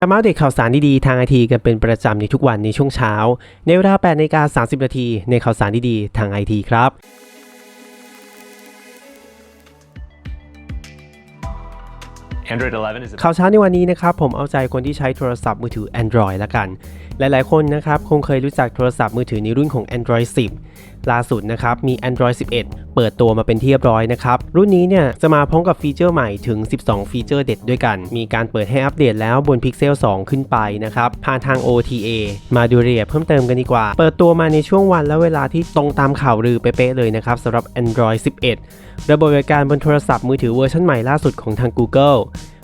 กลับมาอัปเดตข่าวสารดีๆ ทางไอทีกันเป็นประจำในทุกวันในช่วงเช้า ในเวลา8นาฬิกา30 นาทีในข่าวสารดีๆ ทางไอทีครับ Android 11 is a ข่าวเช้าในวันนี้นะครับ ผมเอาใจคนที่ใช้โทรศัพท์มือถือ Android ละกัน หลายๆคนนะครับ คงเคยรู้จักโทรศัพท์มือถือในรุ่นของ Android 10 ล่าสุดนะครับมี Android 11 เปิดตัวมาเป็นที่เรียบร้อยนะครับ รุ่นนี้เนี่ยจะมาพร้อมกับฟีเจอร์ใหม่ถึง 12 ฟีเจอร์เด็ดด้วยกัน มีการเปิดให้อัปเดตแล้วบน Pixel 2 ขึ้นไปนะครับ ผ่านทาง OTA มาดูรายละเอียดเพิ่มเติมกันดีกว่า เปิดตัวมาในช่วงวันและเวลาที่ตรงตามข่าวลือเป๊ะเลยนะครับสำหรับ Android 11 ระบบบริการบนโทรศัพท์มือถือเวอร์ชันใหม่ล่าสุดของทาง Google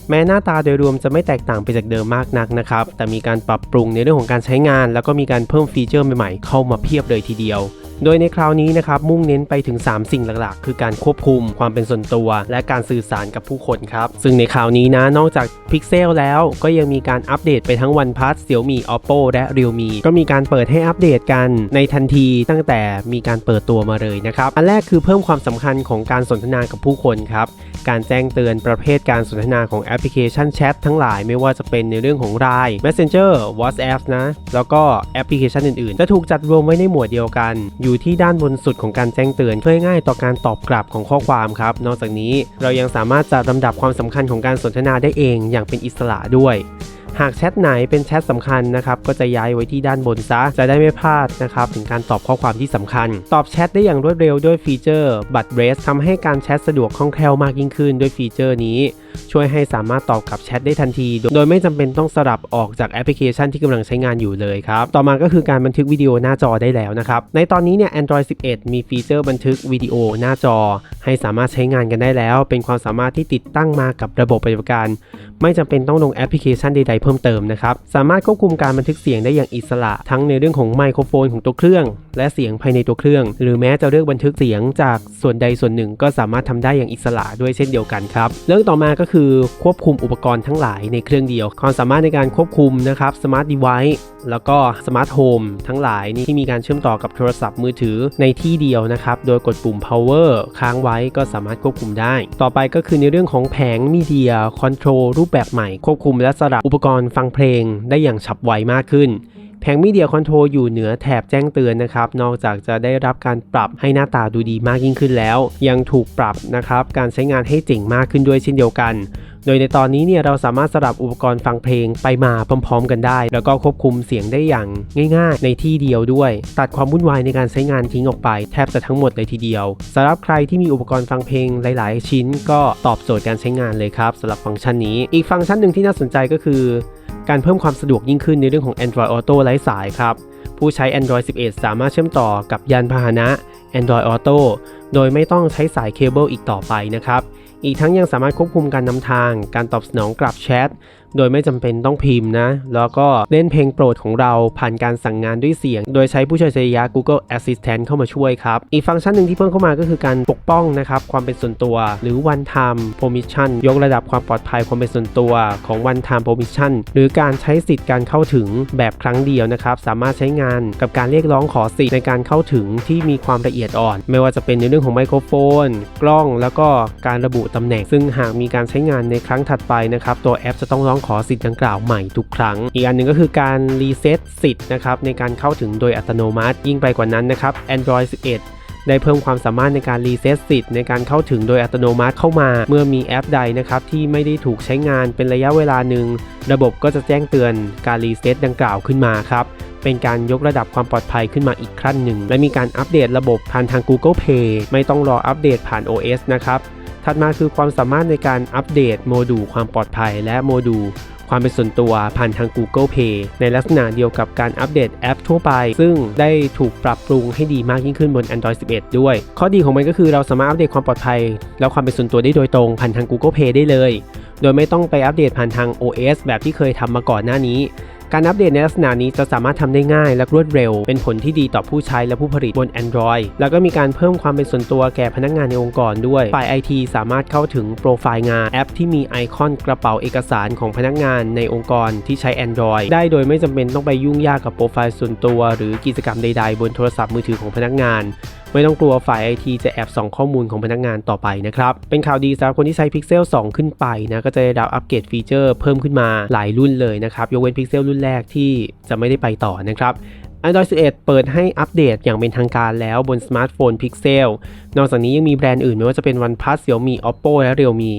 แม้หน้าตาโดยรวมจะไม่แตกต่างไปจากเดิมมากนักนะครับ แต่มีการปรับปรุงในเรื่องของการใช้งาน แล้วก็มีการเพิ่มฟีเจอร์ใหม่ๆเข้ามาเพียบเลยทีเดียว โดยในคราวนี้นะครับมุ่งเน้นไปถึง 3 สิ่งหลักๆ คือการควบคุมความเป็นส่วนตัว และการสื่อสารกับผู้คนครับ ซึ่งในคราวนี้นะนอกจาก Pixel แล้วก็ยังมีการอัปเดตไปทั้ง OnePlus Xiaomi Oppo และ Realme ก็มีการเปิดให้อัปเดตกันในทันทีตั้งแต่มีการเปิดตัวมาเลยนะครับ อันแรกคือเพิ่มความสำคัญของการสนทนากับผู้คนครับ การแจ้งเตือนประเภทการสนทนาของแอปพลิเคชันแชททั้งหลายไม่ว่าจะเป็นในเรื่องของ Line Messenger WhatsApp นะ แล้วก็แอปพลิเคชันอื่นๆ จะถูกจัดรวมไว้ในหมวดเดียวกันอยู่ที่ด้านบนสุดของการแจ้งเตือนเพื่อง่ายต่อการตอบกลับของข้อความครับ นอกจากนี้เรายังสามารถจัดลำดับความสำคัญของการสนทนาได้เองอย่างเป็นอิสระด้วยหากแชทไหนเป็นแชทสำคัญนะครับก็จะย้ายไว้ที่ด้านบนซะ จะได้ไม่พลาดนะครับถึงการตอบข้อความที่สำคัญ ตอบแชทได้อย่างรวดเร็วด้วยฟีเจอร์บัตรเรสทำให้การแชทสะดวกคล่องแคล่วมากยิ่งขึ้นด้วยฟีเจอร์นี้ ช่วยให้สามารถตอบกลับแชทได้ทันที โดยไม่จำเป็นต้องสลับออกจากแอปพลิเคชันที่กำลังใช้งานอยู่เลยครับ ต่อมาก็คือการบันทึกวิดีโอหน้าจอได้แล้วนะครับ ในตอนนี้เนี่ย Android 11 มีฟีเจอร์บันทึกวิดีโอหน้าจอ ให้สามารถใช้งานกันได้แล้ว เป็นความสามารถที่ติดตั้งมากับระบบปฏิบัติการ ไม่จำเป็นต้องลงแอปพลิเคชันใดๆเพิ่มเติมนะครับสามารถควบคุมการบันทึกเสียงได้อย่างอิสระ ทั้งในเรื่องของไมโครโฟนของตัวเครื่องและเสียงภายในตัวเครื่อง หรือแม้จะเลือกบันทึกเสียงจากส่วนใดส่วนหนึ่ง ก็สามารถทำได้อย่างอิสระด้วยเช่นเดียวกันครับเรื่องต่อมาก็็คือควบคุมอุปกรณ์ทั้งหลายในเครื่องเดียว ความสามารถในการควบคุมนะครับสมาร์ทเดเวิ์แล้วก็สมาร์ทโฮมทั้งหลายนี่ที่มีการเชื่อมต่อกับโทรศัพท์มือถือในที่เดียวนะครับ โดยกดปุ่ม power ค้างไว้ก็สามารถควบคุมได้ ต่อไปก็คือในเรื่องของแผงมีเดียคอนโทรลรูปแบบใหม่ ควบคุมและสลับอุปกรณ์ฟังเพลงได้อย่างฉับไวมากขึ้น แผงมีเดียคอนโทรลอยู่เหนือแถบแจ้งเตือนนะครับ นอกจากจะได้รับการปรับให้หน้าตาดูดีมากยิ่งขึ้นแล้ว ยังถูกปรับนะครับการใช้งานให้เจ๋งมากขึ้นด้วยเช่นเดียวกัน โดยในตอนนี้เนี่ยเราสามารถสลับอุปกรณ์ฟังเพลงไปมาพร้อม ๆ กันได้ แล้วก็ควบคุมเสียงได้อย่างง่ายๆ ในที่เดียวด้วย ตัดความวุ่นวายในการใช้งานทิ้งออกไปแทบจะทั้งหมดเลยทีเดียวสำหรับใครที่มีอุปกรณ์ฟังเพลงหลาย ๆ ชิ้น ก็ตอบโจทย์การใช้งานเลยครับสำหรับฟังก์ชันนี้ อีกฟังก์ชันหนึ่งที่น่าสนใจก็คือ การเพิ่มความสะดวกยิ่งขึ้นในเรื่องของ Android Auto ไร้สายครับ ผู้ใช้ Android 11 สามารถเชื่อมต่อกับยานพาหนะ Android Auto โดยไม่ต้องใช้สายเคเบิลอีกต่อไปนะครับ อีกทั้งยังสามารถควบคุมการนำทาง การตอบสนองกลับแชท โดยไม่จำเป็นต้องพิมพ์นะ แล้วก็เล่นเพลงโปรดของเราผ่านการสั่งงานด้วยเสียง โดยใช้ผู้ช่วยอัจยะ Google Assistant เข้ามาช่วยครับ อีกฟังก์ชันหนึ่งที่เพิ่มเข้ามาก็คือการปกป้องนะครับความเป็นส่วนตัว หรือ One Time Permission ยกระดับความปลอดภัยความเป็นส่วนตัวของ One Time Permission หรือการใช้สิทธิ์การเข้าถึงแบบครั้งเดียวนะครับสามารถใช้งานกับการเรียกร้องขอสิทธิ์ในการเข้าถึงที่มีความละเอียดอ่อน ไม่ว่าจะเป็นในเรื่องของไมโครโฟน กล้อง แล้วก็การระบุตำแหน่ง ซึ่งหากมีการใช้งานในครั้งถัดไปนะครับตัวแอปจะต้องร้องขอสิทธิ์ดังกล่าวใหม่ทุกครั้ง อีกอันหนึ่งก็คือการรีเซ็ตสิทธิ์นะครับในการเข้าถึงโดยอัตโนมัติ ยิ่งไปกว่านั้นนะครับ Android 11ได้เพิ่มความสามารถในการรีเซ็ตสิทธิ์ในการเข้าถึงโดยอัตโนมัติเข้ามา เมื่อมีแอปใดนะครับที่ไม่ได้ถูกใช้งานเป็นระยะเวลาหนึ่ง ระบบก็จะแจ้งเตือนการรีเซ็ตดังกล่าวขึ้นมาครับเป็นการยกระดับความปลอดภัยขึ้นมาอีกขั้นหนึ่ง และมีการอัปเดตระบบผ่านทาง Google Play ไม่ต้องรออัปเดตผ่าน OS นะครับ ถัดมาคือความสามารถในการอัปเดตโมดูลความปลอดภัย และโมดูลความเป็นส่วนตัวผ่านทาง Google Pay ในลักษณะเดียวกับการอัปเดตแอปทั่วไป ซึ่งได้ถูกปรับปรุงให้ดีมากยิ่งขึ้นบน Android 11 ด้วย ข้อดีของมันก็คือเราสามารถอัปเดตความปลอดภัย และความเป็นส่วนตัวได้โดยตรงผ่านทาง Google Pay ได้เลย โดยไม่ต้องไปอัปเดตผ่านทาง OS แบบที่เคยทำมาก่อนหน้านี้ การอัปเดตในลักษณะนี้จะสามารถทำได้ง่ายและรวดเร็ว เป็นผลที่ดีต่อผู้ใช้และผู้ผลิตบน Android แล้วก็มีการเพิ่มความเป็นส่วนตัวแก่พนักงานในองค์กรด้วย ฝ่าย IT สามารถเข้าถึงโปรไฟล์งานแอปที่มีไอคอนกระเป๋าเอกสารของพนักงานในองค์กรที่ใช้ Android ได้โดยไม่จำเป็นต้องไปยุ่งยากกับโปรไฟล์ส่วนตัว หรือกิจกรรมใดๆ บนโทรศัพท์มือถือของพนักงาน ไม่ต้องกลัวฝ่ายไอทีจะแอบส่องข้อมูลของพนักงานต่อไปนะครับ เป็นข่าวดีสำหรับคนที่ใช้ Pixel 2 ขึ้นไปนะก็จะได้รับอัปเกรดฟีเจอร์เพิ่มขึ้นมาหลายรุ่นเลยนะครับยกเว้น Pixel รุ่นแรกที่จะไม่ได้ไปต่อนะครับ Android 11 เปิดให้อัปเดตอย่างเป็นทางการแล้วบนสมาร์ทโฟน Pixel นอกจากนี้ยังมีแบรนด์อื่นไม่ว่าจะเป็น OnePlus Xiaomi Oppo และ Realme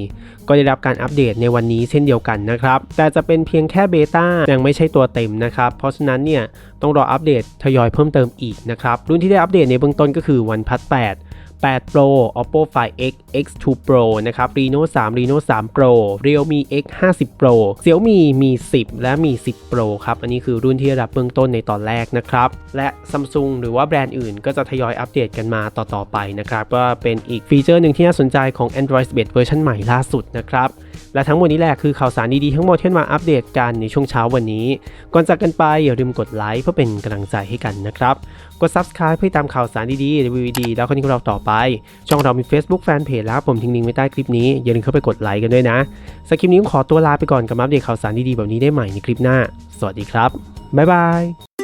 ก็ได้รับการอัปเดตในวันนี้เช่นเดียวกันนะครับ แต่จะเป็นเพียงแค่เบต้ายังไม่ใช่ตัวเต็มนะครับ เพราะฉะนั้นเนี่ยต้องรออัปเดตทยอยเพิ่มเติมอีกนะครับ รุ่นที่ได้อัปเดตในเบื้องต้นก็คือ OnePlus 8 8 Pro Oppo Find X X2 Pro นะครับ Reno 3 Reno 3 Pro Realme X 50 Pro Xiaomi มี 10 และมี 10 Pro ครับ อันนี้คือรุ่นที่ได้รับเบื้องต้นในตอนแรกนะครับ และ Samsung หรือว่าแบรนด์อื่นก็จะทยอยอัปเดตกันมาต่อ ๆ ไปนะครับก็เป็นอีกฟีเจอร์หนึ่งที่น่าสนใจของ Android 11 เวอร์ชันใหม่ล่าสุดนะครับ และทั้งหมดนี้แหละคือข่าวสารดี ๆ ทั้งหมดที่มาอัปเดตกันในช่วงเช้าวันนี้ ก่อนจากกันไปอย่าลืมกดไลค์เพื่อเป็นกำลังใจให้กันนะครับกด Subscribe เพื่อตามข่าวสารดีๆรีวิวดีแล้วคนนี้ของเราต่อไป ช่องเรามี Facebook Fanpage แล้วผมทิ้งลิงก์ไว้ใต้คลิปนี้ อย่าลืมเข้าไปกดไลค์กันด้วยนะสำหรับคลิปนี้ขอตัวลาไปก่อนกับอัปเดตข่าวสารดีๆแบบนี้ได้ใหม่ในคลิปหน้า สวัสดีครับบ๊ายบาย